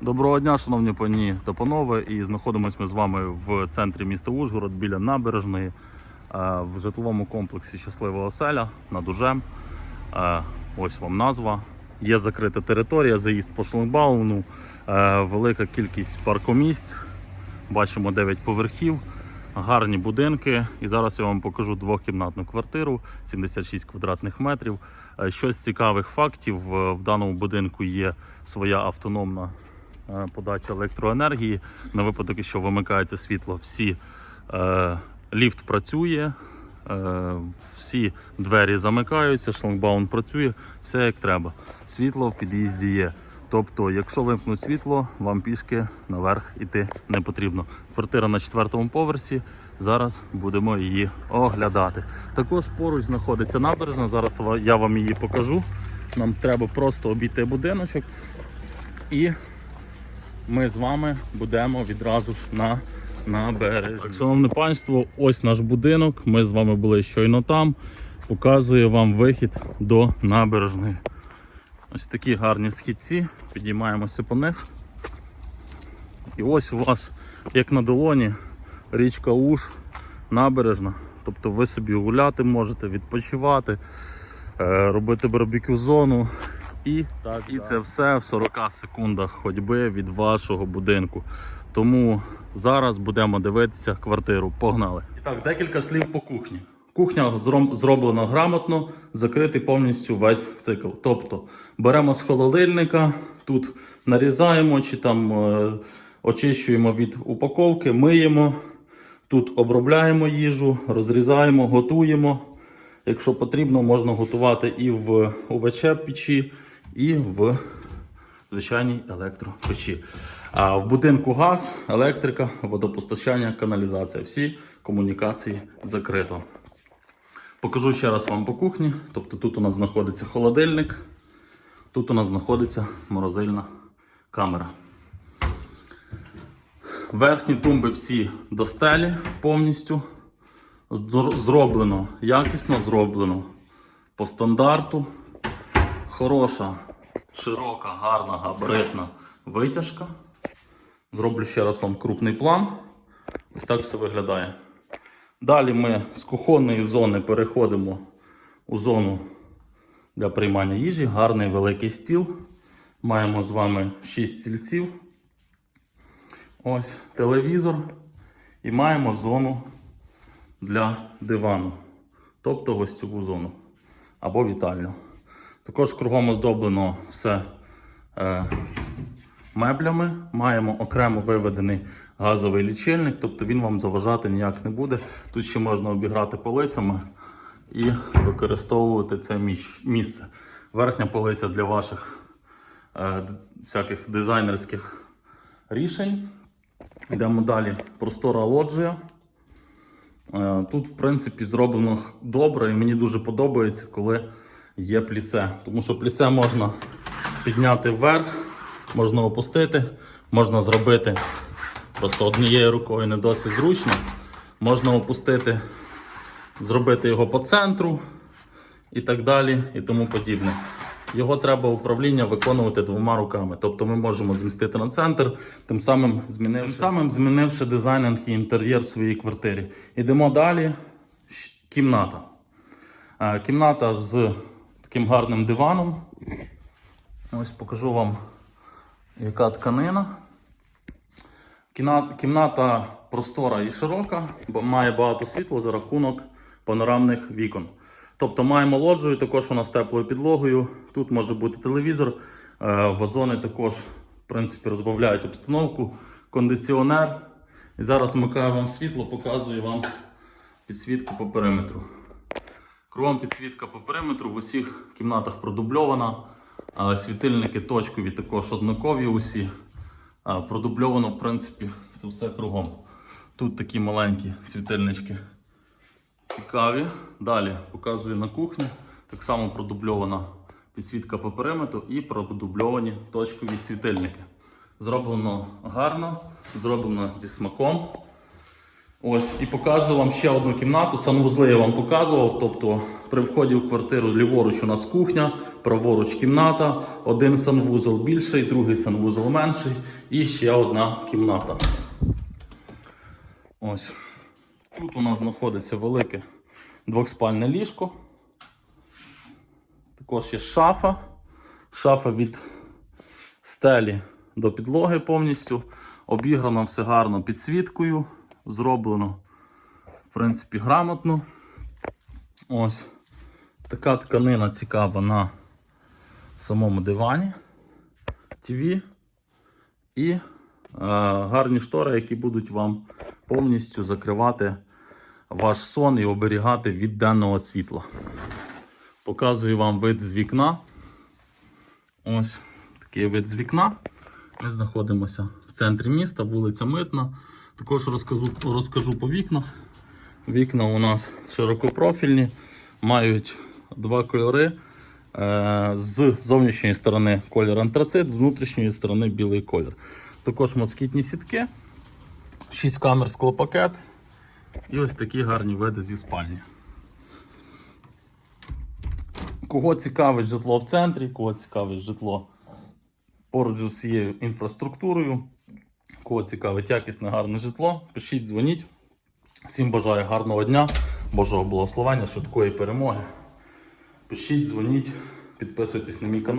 Доброго дня, шановні пані та панове. І знаходимося ми з вами в центрі міста Ужгород біля набережної е, в житловому комплексі Щаслива оселя над Ужем. Е, Ось вам назва. Є закрита територія, заїзд по шлагбауну, е, велика кількість паркомісць. Бачимо 9 поверхів, гарні будинки. І зараз я вам покажу двохкімнатну квартиру, 76 квадратних метрів. Щось цікавих фактів. В даному будинку є своя автономна подача електроенергії. На випадок, якщо вимикається світло, всі е, ліфт працює, е, всі двері замикаються, шлагбаун працює, все як треба. Світло в під'їзді є. Тобто, якщо вимкнуть світло, вам пішки наверх іти не потрібно. Квартира на четвертому поверсі. Зараз будемо її оглядати. Також поруч знаходиться набережна. Зараз я вам її покажу. Нам треба просто обійти будиночок і ми з вами будемо відразу ж на набережні. Так, шановне панство, ось наш будинок. Ми з вами були щойно там. Показую вам вихід до набережної. Ось такі гарні східці. Підіймаємося по них. І ось у вас, як на долоні, річка Уж, набережна. Тобто ви собі гуляти можете, відпочивати, е, робити барбекю зону. І, так, і це все в 40 секундах ходьби від вашого будинку. Тому зараз будемо дивитися квартиру. Погнали! І так, декілька слів по кухні. Кухня зроблена грамотно, закритий повністю весь цикл. Тобто беремо з холодильника, тут нарізаємо чи там е, очищуємо від упаковки, миємо, тут обробляємо їжу, розрізаємо, готуємо. Якщо потрібно, можна готувати і в УВЧ печі, і в звичайній електропечі. А в будинку газ, електрика, водопостачання, каналізація. Всі комунікації закрито. Покажу ще раз вам по кухні. Тобто тут у нас знаходиться холодильник, тут у нас знаходиться морозильна камера. Верхні тумби всі до стелі повністю. Зро- Зроблено якісно, зроблено по стандарту. Хороша, широка, гарна, габаритна витяжка. Зроблю ще раз вам крупний план. Ось так все виглядає. Далі ми з кухонної зони переходимо у зону для приймання їжі. Гарний великий стіл. Маємо з вами 6 стільців. Ось телевізор. І маємо зону для дивану, тобто гостьову зону або вітальню. Також кругом оздоблено все е, меблями. Маємо окремо виведений газовий лічильник, тобто він вам заважати ніяк не буде. Тут ще можна обіграти полицями і використовувати це місце. Верхня полиця для ваших е, всяких дизайнерських рішень. Йдемо далі. Простора лоджія. Е, Тут, в принципі, зроблено добре, і мені дуже подобається, коли є плісе. Тому що плісе можна підняти вверх, можна опустити, можна зробити просто однією рукою не досить зручно. Можна опустити, зробити його по центру і так далі, і тому подібне. Його треба управління виконувати двома руками. Тобто ми можемо змістити на центр, тим самим змінивши, тим самим змінивши дизайнинг і інтер'єр своїй квартирі. Йдемо далі. Кімната. Е, Кімната з таким гарним диваном. Ось покажу вам, яка тканина. Кімната простора і широка, бо має багато світла за рахунок панорамних вікон. Тобто маємо лоджію, також вона з теплою підлогою. Тут може бути телевізор, е, вазони також в принципі, розбавляють обстановку, кондиціонер. І зараз вмикаю вам світло, показую вам підсвітку по периметру. Кругом підсвітка по периметру в усіх кімнатах продубльована. Світильники точкові також однакові усі. А, Продубльовано, в принципі, це все кругом. Тут такі маленькі світильнички цікаві. Далі показую на кухні. Так само продубльована підсвітка по периметру і продубльовані точкові світильники. Зроблено гарно, зроблено зі смаком. Ось і покажу вам ще одну кімнату. Санвузли я вам показував. Тобто при вході в квартиру ліворуч у нас кухня, праворуч кімната, один санвузол більший, другий санвузол менший і ще одна кімната. Ось. Тут у нас знаходиться велике двохспальне ліжко. Також є шафа. Шафа від стелі до підлоги повністю. Обіграно все гарно підсвіткою. Зроблено, в принципі, грамотно. Ось така тканина цікава на самому дивані. ТВ і е, гарні штори, які будуть вам повністю закривати ваш сон і оберігати від денного світла. Показую вам вид з вікна. Ось такий вид з вікна. Ми знаходимося в центрі міста, вулиця Митна. Також розкажу, розкажу по вікнах. Вікна у нас широкопрофільні, мають два кольори. Е, З зовнішньої сторони колір антрацит, з внутрішньої сторони білий колір. Також москітні сітки, 6 камер склопакет і ось такі гарні види зі спальні. Кого цікавить житло в центрі, кого цікавить житло поруч з усією інфраструктурою, кого цікавить якісне гарне житло, пишіть, дзвоніть. Всім бажаю гарного дня, Божого благословення, швидкої перемоги. Пишіть, дзвоніть, підписуйтесь на мій канал.